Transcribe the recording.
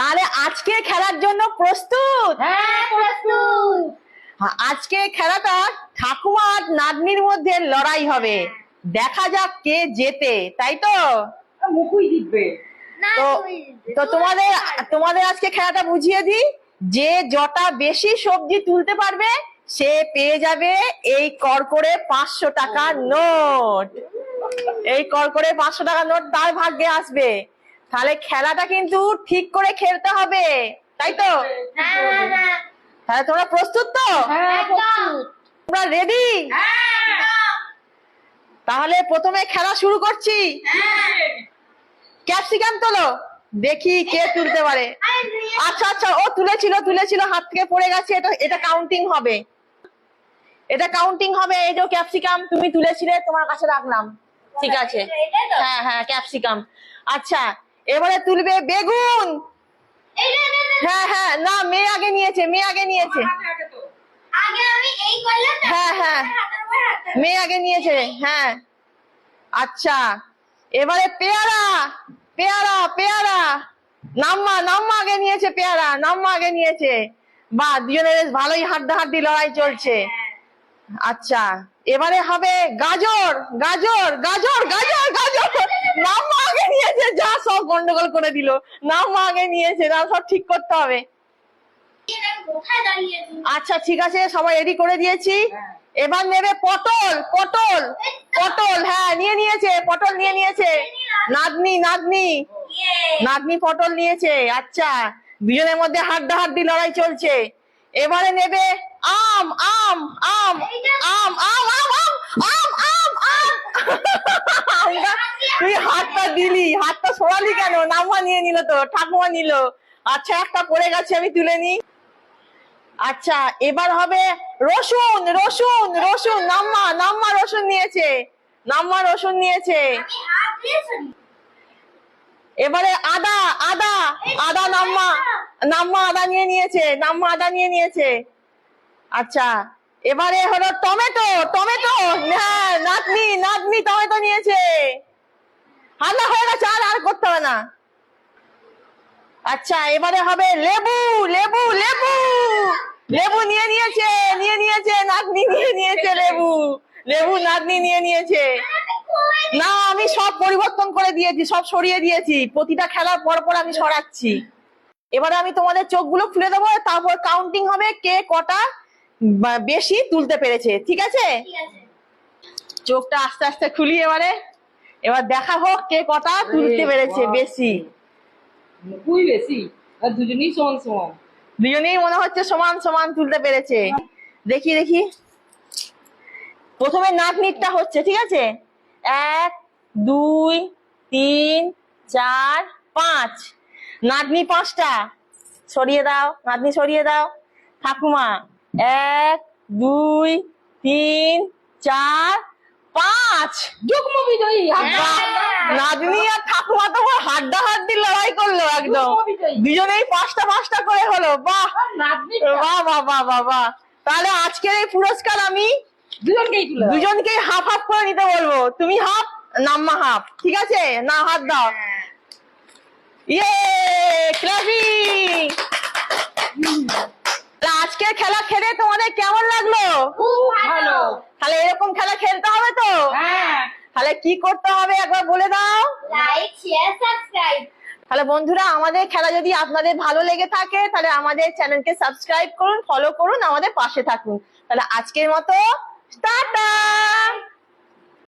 তাহলে আজকে খেলার জন্য প্রস্তুত? হ্যাঁ প্রস্তুত। হ্যাঁ, আজকে খেলাটা ঠাকুমা আর নাতনির মধ্যে লড়াই হবে। দেখা যাক কে জেতে তাই তো? মুখুই জিতবে। তো তো তোমাদের তোমাদের আজকে খেলাটা বুঝিয়ে দিই। যে যটা বেশি সবজি তুলতে পারবে সে পেয়ে যাবে এই কর করে পাঁচশো টাকা নোট। এই কর করে পাঁচশো টাকা নোট তার ভাগ্যে আসবে। তাহলে খেলাটা কিন্তু ঠিক করে খেলতে হবে, তাই তো? তাহলে তোমরা প্রস্তুত তো? তোমরা রেডি তাহলে প্রথমে খেলা শুরু করছি। ক্যাপসিকাম তোলো, দেখি কে তুলতে পারে। আচ্ছা আচ্ছা ও তুলেছিল তুলেছিল, হাত থেকে পড়ে গেছে, এটা এটা কাউন্টিং হবে। এটা কাউন্টিং হবে, এই যে ক্যাপসিকাম তুমি তুলেছিলে, তোমার কাছে রাখলাম। ঠিক আছে। হ্যাঁ হ্যাঁ ক্যাপসিকাম আচ্ছা এবারে তুলবে বেগুন। হ্যাঁ হ্যাঁ না মেয়ে আগে নিয়েছে মেয়ে আগে নিয়েছে। হ্যাঁ, হ্যাঁ। মেয়ে আগে নিয়েছে হ্যাঁ। আচ্ছা এবারে পেয়ারা পেয়ারা পেয়ারা। নাম্মা নাম্মা আগে নিয়েছে পেয়ারা নাম্মা আগে নিয়েছে। বা দুজনের বেশ ভালোই হাড্ডাহাড্ডি লড়াই চলছে। আচ্ছা এবারে হবে গাজর গাজর গাজর গাজর গাজর নাম্মা আগে নিয়েছে যা সব গন্ডগোল করে দিল। নাম্মা আগে নিয়েছে না সব ঠিক করতে হবে। আচ্ছা ঠিক আছে, সবাই রেডি করে দিয়েছি। এবার নেবে পটল পটল পটল হ্যাঁ নিয়ে নিয়েছে, পটল নিয়ে নিয়েছে। নাতনি নাতনি নাতনি পটল নিয়েছে আচ্ছা। দুজনের মধ্যে হাড্ডাহাড্ডি লড়াই চলছে। এবারে নেবে আম আম আম আম আম আম আম আম আম আম। তুই হাতটা দিলি, হাতটা সরালি কেন? নামা নিয়ে নিল তো, ঠাকুমা নিল। আচ্ছা একটা পড়ে গেছে, আমি তুলে নি আচ্ছা এবার হবে রসুন রসুন রসুন, নাম্মা নাম্মা রসুন নিয়েছে। নাম্মা রসুন নিয়েছে। এবারে আদা আদা আদা, নাম্মা নাম্মা আদা নিয়ে নিয়েছে, নাম্মা আদা নিয়ে নিয়েছে। আচ্ছা এবারে হলো টমেটো টমেটো হ্যাঁ নাতনি নাতনি টমেটো নিয়েছে। হান্না হয়ে গেছে আর আর করতে হবে না। আচ্ছা এবারে হবে লেবু লেবু লেবু। লেবু নিয়ে নিয়েছে নিয়ে নিয়েছে নাতনি নিয়ে নিয়েছে লেবু। লেবু নাতনি নিয়ে নিয়েছে। না আমি সব পরিবর্তন করে দিয়েছি সব সরিয়ে দিয়েছি। প্রতিটা খেলার পর পর আমি সরাচ্ছি। এবারে আমি তোমাদের চোখগুলো খুলে দেবো তারপর কাউন্টিং হবে কে কটা বেশি তুলতে পেরেছে ঠিক আছে। চোখটা আস্তে আস্তে খুলি এবারে। এবার দেখা হোক কে কটা তুলতে পেরেছে বেশি। মুখুই বেশি। আর দুজনেই সমান সমান। দুজনেই মনে হচ্ছে সমান সমান তুলতে পেরেছে। দেখি দেখি। প্রথমে নাতনিরটা হচ্ছে ঠিক আছে? এক দুই তিন চার পাঁচ। নাতনি পাঁচটা। সরিয়ে দাও নাতনি সরিয়ে দাও। ঠাকুমা এক দুই তিন চার পাঁচ যুগ্ম বিজয়ী বাহ! নাতনি আর ঠাকুমা তো হাড্ডা হাড্ডি লড়াই করল একদম। দুজনেই পাঁচটা পাঁচটা করে হলো বাহ। বাহ বাহ বাহ বাহ বাহ। তাহলে আজকের এই পুরস্কার আমি দুজনকেই দুজনকেই হাফ হাফ করে নিতে বলব। তুমি হাফ নাম্মা হাফ ঠিক আছে? না হাত দাও। ইয়ে ক্লাসিং আজকের খেলা খেলে তোমাদের কেমন লাগল? খুব ভালো। তাহলে এরকম খেলা খেলতে হবে তো? হ্যাঁ। তাহলে কি করতে হবে একবার বলে দাও? লাইক শেয়ার সাবস্ক্রাইব তাহলে বন্ধুরা আমাদের খেলা যদি আপনাদের ভালো লেগে থাকে তাহলে আমাদের চ্যানেলকে সাবস্ক্রাইব করুন ফলো করুন আমাদের পাশে থাকুন। তাহলে আজকের মতো টাটা!